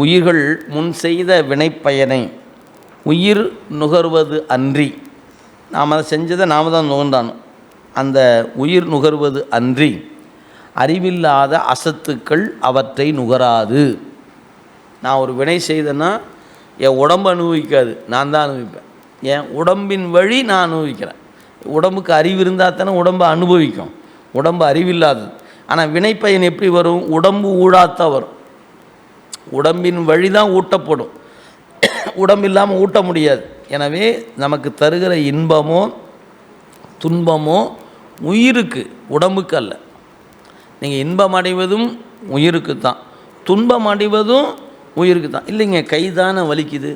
உயிர்கள் முன் செய்த வினைப்பயனை உயிர் நுகர்வது அன்றி நாம் அதை செஞ்சதை நாம் தான் நுகர்ந்தானோம் அந்த உயிர் நுகர்வது அன்றி அறிவில்லாத அசத்துக்கள் அவற்றை நுகராது. நான் ஒரு வினை செய்தேன்னா என் உடம்பு அனுபவிக்காது நான் தான் அனுபவிப்பேன். என் உடம்பின் வழி நான் அனுபவிக்கிறேன். உடம்புக்கு அறிவு இருந்தால் தானே உடம்பை அனுபவிக்கும். உடம்பு அறிவில்லாதது. ஆனால் வினைப்பயன் எப்படி வரும்? உடம்பு ஊடாத்தான் வரும். உடம்பின் வழி தான் ஊட்டப்படும். உடம்பு இல்லாமல் ஊட்ட முடியாது. எனவே நமக்கு தருகிற இன்பமோ துன்பமோ உயிருக்கு உடம்புக்கு அல்ல. நீங்கள் இன்பம் அடைவதும் உயிருக்கு தான் துன்பம் அடைவதும் உயிருக்கு தான் இல்லைங்க கை தானே வலிக்குது.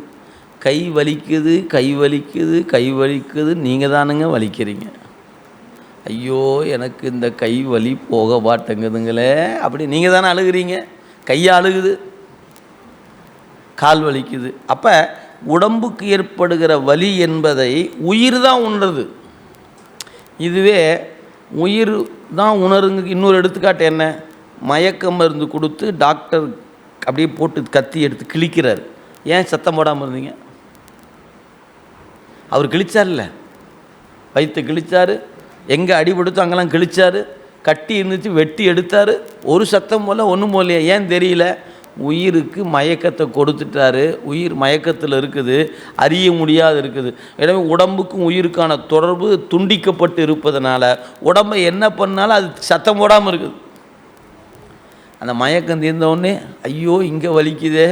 கை வலிக்குது கை வலிக்குது கை வலிக்குது. நீங்கள் தானுங்க வலிக்கிறீங்க. ஐயோ எனக்கு இந்த கை வலி போக மாட்டேங்குதுங்களே. அப்படி நீங்கள் தானே அழுகுறீங்க. கையை அழுகுது. கால் வலிக்குது. அப்போ உடம்புக்கு ஏற்படுகிற வலி என்பதை உயிர் தான் உணருது. இதுவே உயிர் தான் உணருங்க இன்னொரு எடுத்துக்காட்டு என்ன? மயக்க மருந்து கொடுத்து டாக்டர் அப்படியே போட்டு கத்தி எடுத்து கிழிக்கிறார். ஏன் சத்தம் போடாமல் இருந்தீங்க? அவர் கிழிச்சார்ல. வயிற்று கிழிச்சார். எங்கே அடிபடுத்தோ அங்கெல்லாம் கிழிச்சார். கட்டி இருந்துச்சு வெட்டி எடுத்தார். ஒரு சத்தம் போல ஒன்றும் போலையே. ஏன் தெரியல? உயிருக்கு மயக்கத்தை கொடுத்துட்டாரு. உயிர் மயக்கத்தில் இருக்குது. அறிய முடியாது இருக்குது. எனவே உடம்புக்கும் உயிருக்கான தொடர்பு துண்டிக்கப்பட்டு இருப்பதனால உடம்பை என்ன பண்ணாலும் அது சத்தம் போடாமல் இருக்குது. அந்த மயக்கம் தீர்ந்தவுடனே ஐயோ இங்கே வலிக்குதே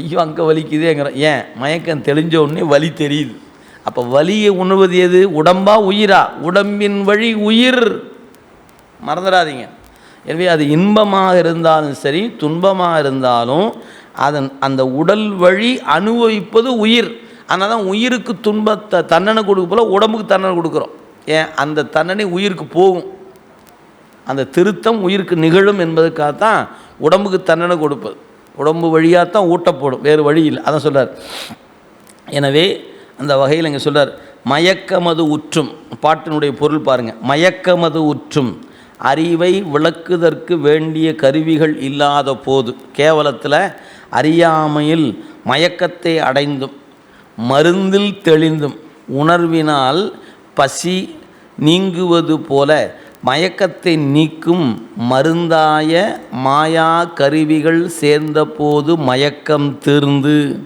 ஐயோ அங்கே வலிக்குதேங்கிற ஏன்? மயக்கம் தெளிஞ்ச உடனே வலி தெரியுது. அப்போ வலியை உணர்வது எது? உடம்பா உயிரா? உடம்பின் வழி உயிர். மறந்துடாதீங்க. எனவே அது இன்பமாக இருந்தாலும் சரி துன்பமாக இருந்தாலும் அதன் அந்த உடல் வழி அனுபவிப்பது உயிர். ஆனால் தான் உயிருக்கு துன்பத்தை தண்டனை கொடுக்க போல் உடம்புக்கு தண்டனை கொடுக்குறோம். ஏன்? அந்த தண்டனை உயிருக்கு போகும். அந்த திருத்தம் உயிருக்கு நிகழும் என்பதற்காகத்தான் உடம்புக்கு தண்டனை கொடுப்பது. உடம்பு வழியாக தான் ஊட்டப்படும் வேறு வழியில் அதான் சொல்கிறார் எனவே அந்த வகையில் இங்கே சொல்கிறார் மயக்கமது உற்றும். பாட்டினுடைய பொருள் பாருங்கள் மயக்கமது உற்றும். அறிவை விளக்குதற்கு வேண்டிய கருவிகள் இல்லாத போது கேவலத்தில் அறியாமையில் மயக்கத்தை அடைந்தும் மருந்தில் தெளிந்தும் உணர்வினால் பசி நீங்குவது போல மயக்கத்தை நீக்கும் மருந்தாய மாயா கருவிகள் சேர்ந்தபோது மயக்கம் தீர்ந்து.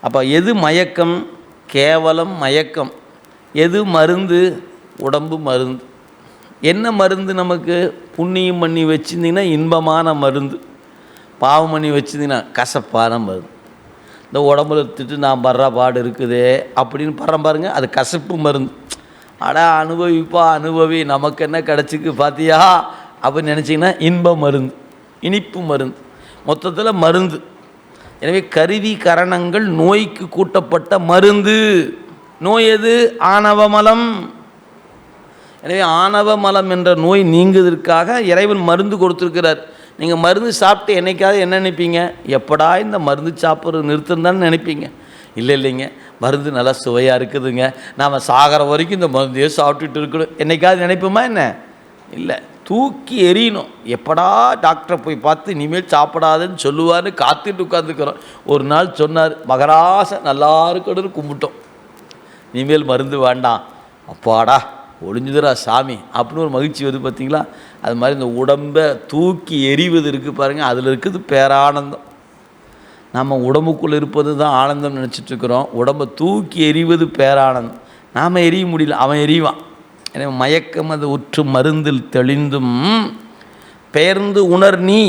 அப்போ எது மயக்கம்? கேவலம் மயக்கம். எது மருந்து? உடம்பு மருந்து. என்ன மருந்து நமக்கு புண்ணியம் பண்ணி வச்சுருந்தீங்கன்னா இன்பமான மருந்து பாவம் பண்ணி வச்சுருந்தீங்கன்னா கசப்பான மருந்து. இந்த உடம்புல திட்டு நான் படுற பாடு இருக்குதே அப்படின்னு படுறேன் பாருங்க அது கசப்பு மருந்து. அடா அனுபவிப்பா அனுபவி நமக்கு என்ன கிடச்சிக்கு பார்த்தியா அப்படின்னு நினச்சிங்கன்னா இன்ப மருந்து இனிப்பு மருந்து மொத்தத்தில் மருந்து. எனவே கருவி கரணங்கள் நோய்க்கு கூட்டப்பட்ட மருந்து. நோய் எது? ஆணவமலம் எனவே ஆணவ மலம் என்ற நோய் நீங்குவதற்காக இறைவன் மருந்து கொடுத்துருக்கிறார். நீங்கள் மருந்து சாப்பிட்டு என்னைக்காவது என்ன நினைப்பீங்க? எப்படா இந்த மருந்து சாப்பிட்றது நிறுத்துன்னு நினைப்பீங்க. இல்லை இல்லைங்க. மருந்து நல்லா சுவையாக இருக்குதுங்க. நாம் சாகிற வரைக்கும் இந்த மருந்தையே சாப்பிட்டுட்டு இருக்கணும். என்னைக்காவது நினைப்போமா என்ன? இல்லை. தூக்கி எறியணும். எப்படா டாக்டரை போய் பார்த்து இனிமேல் சாப்பிடாதுன்னு சொல்லுவார்னு காத்துட்டு உட்காந்துக்கிறோம் ஒரு நாள் சொன்னார் மகராச நல்லா இருக்கணும்னு கும்பிட்டோம். இனிமேல் மருந்து வேண்டாம். அப்பாடா. ஒளிஞ்சுதுரா சாமி அப்படின்னு ஒரு மகிழ்ச்சி வருது பார்த்தீங்களா? அது மாதிரி இந்த உடம்பை தூக்கி எறிவது இருக்குது பாருங்கள் அதில் இருக்குது பேரானந்தம். நம்ம உடம்புக்குள்ளே இருப்பது தான் ஆனந்தம் நினச்சிட்ருக்குறோம் உடம்பை தூக்கி எறிவது பேரானந்தம். நாம் எரிய முடியல அவன் எறிவான் எனவே மயக்கம் அது உற்று மருந்தில் தெளிந்தும் பெயர்ந்து உணர் நீ.